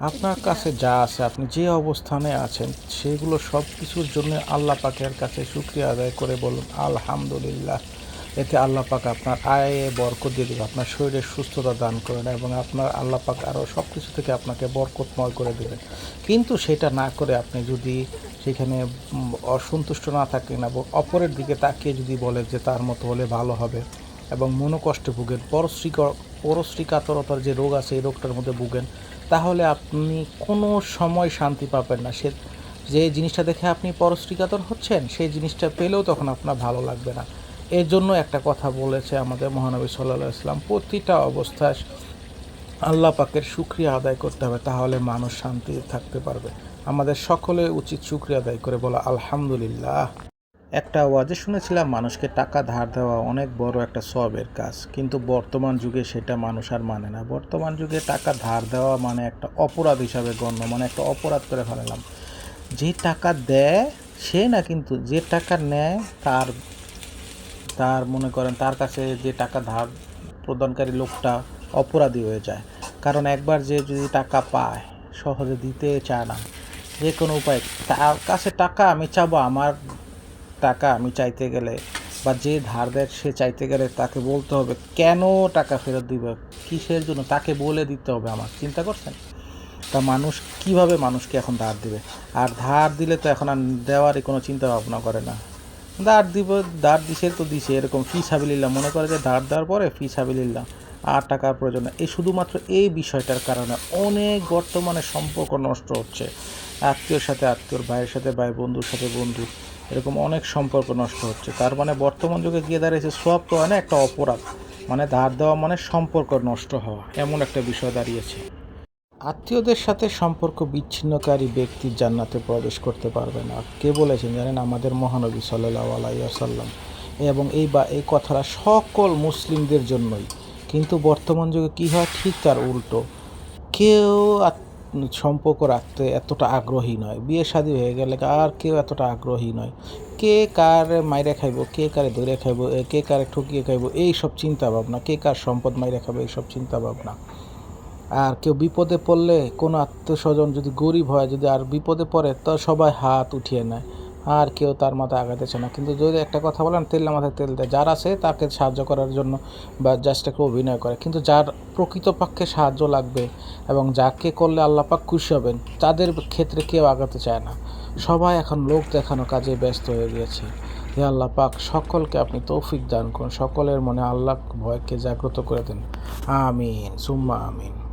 আপনার কাছে যা আছে, আপনি যে অবস্থানে আছেন, সেগুলো সব কিছুর জন্য আল্লাহ পাকের কাছে শুক্রিয়া আদায় করে বলুন, আলহামদুলিল্লাহ। এতে আল্লাহ পাক আপনার আয়ে বরকত দিয়ে দেবে আপনার শরীরে সুস্থতা দান করেন এবং আপনার আল্লাহ পাক আরও সব কিছু থেকে আপনাকে বরকতময় করে দেবেন। কিন্তু সেটা না করে আপনি যদি সেখানে অসন্তুষ্ট না থাকেন এবং অপরের দিকে তাকিয়ে যদি বলেন যে তার মতো হলে ভালো হবে। এবং মনোকষ্টে ভুগেন পরশ্রী পরশ্রী কাতরতার যে রোগ আছে, এই রোগটার মধ্যে ভুগেন, তাহলে আপনি কোনো সময় শান্তি পাবেন না। সে, যে জিনিসটা দেখে আপনি পরশ্রী কাতর হচ্ছেন, সেই জিনিসটা পেলেও তখন আপনার ভালো লাগবে না। এর জন্য একটা কথা বলেছে আমাদের মহানবী সাল্লাহ ইসলাম প্রতিটা অবস্থায় আল্লাহ পাকের শুক্রিয়া আদায় করতে হবে, তাহলে মানুষ শান্তি থাকতে পারবে। আমাদের সকলে উচিত শুক্রিয়া আদায় করে বলা, আলহামদুলিল্লাহ। একটা ওয়াজে শুনেছিলাম, মানুষকে টাকা ধার দেওয়া অনেক বড় একটা সবের কাজ। কিন্তু বর্তমান যুগে সেটা মানুষ আর মানে না। বর্তমান যুগে টাকা ধার দেওয়া মানে একটা অপরাধ হিসাবে গণ্য মানে একটা অপরাধ করে ফেলালাম। যে টাকা দেয়, সে না কিন্তু যে টাকা নেয়, তার তার মনে করেন, তার কাছে যে টাকা ধার প্রদানকারী লোকটা অপরাধী হয়ে যায়। কারণ একবার যে যদি টাকা পায়, সহজে দিতে চায় না, যে কোনো উপায়, তার কাছে টাকা আমি চাবো, আমার টাকা আমি চাইতে গেলে বা যে ধার দেয় সে চাইতে গেলে তাকে বলতে হবে, কেন টাকা ফেরত দিবে? কিসের জন্য? তাকে বলে দিতে হবে আমার। চিন্তা করছেন? তা মানুষ কীভাবে মানুষকে এখন ধার দিবে? আর ধার দিলে তো এখন আর দেওয়ারই কোনো চিন্তা ভাবনা করে না। ধার দিব, ধার দিছে তো দিছে, এরকম ফি সাবিলিল্লাহ। মনে করে যে ধার দেওয়ার পরে ফি সাবিলিল্লাহ। আর টাকার প্রয়োজন। এই শুধুমাত্র এই বিষয়টার কারণে অনেক বর্তমানে সম্পর্ক নষ্ট হচ্ছে। আত্মীয়র সাথে আত্মীয়র, ভাইয়ের সাথে ভাই বন্ধুর সাথে বন্ধু। এরকম অনেক সম্পর্ক নষ্ট হচ্ছে। তার মানে বর্তমান যুগে গিয়ে দাঁড়িয়েছে সব তো হয় না একটা অপরাধ। মানে ধার দেওয়া মানে সম্পর্ক নষ্ট হওয়া, এমন একটা বিষয় দাঁড়িয়েছে। আত্মীয়দের সাথে সম্পর্ক বিচ্ছিন্নকারী ব্যক্তি জান্নাতে প্রবেশ করতে পারবে না। কে বলেছেন জানেন? আমাদের মহানবী সাল্লাহ আলাইসাল্লাম এবং এই বা, এই কথাটা সকল মুসলিমদের জন্যই। কিন্তু বর্তমান যুগে কী হয়? ঠিক তার উল্টো। কেউ আত- সম্পর্ক রাখতে এতটা আগ্রহী নয়। বিয়ে শাদী হয়ে গেলে আর কেউ এতটা আগ্রহী নয়। কে কার মাইরে খাইব, কে কারে ধরে খাইব কে কারে ঠকিয়ে খাইব, এই সব চিন্তা ভাবনা। কে কার সম্পদ মাইরে খাবে এইসব চিন্তা ভাবনা। আর কেউ বিপদে পড়লে কোনো আত্মীয় স্বজন যদি গরিব হয়, যদি আর বিপদে পড়ে, তো সবাই হাত উঠিয়ে নেয়। আর কেউ তার মাথায় আগাতেছে না। কিন্তু যদি একটা কথা বলেন, তেল মাথায় তেল দেয়। যার আছে তাকে সাহায্য করার জন্য বা জাস্ট একটু অভিনয় করে। কিন্তু যার প্রকৃতপক্ষে সাহায্য লাগবে এবং যাকে করলে আল্লাপাক খুশি হবেন, তাদের ক্ষেত্রে কেউ আগাতে চায় না। সবাই এখন লোক দেখানো কাজে ব্যস্ত হয়ে গিয়েছে। হে আল্লাহ পাক, সকলকে আপনি তৌফিক দান করুন। সকলের মনে আল্লাহ ভয়কে জাগ্রত করে দিন। আমিন। সুম্মা আমিন।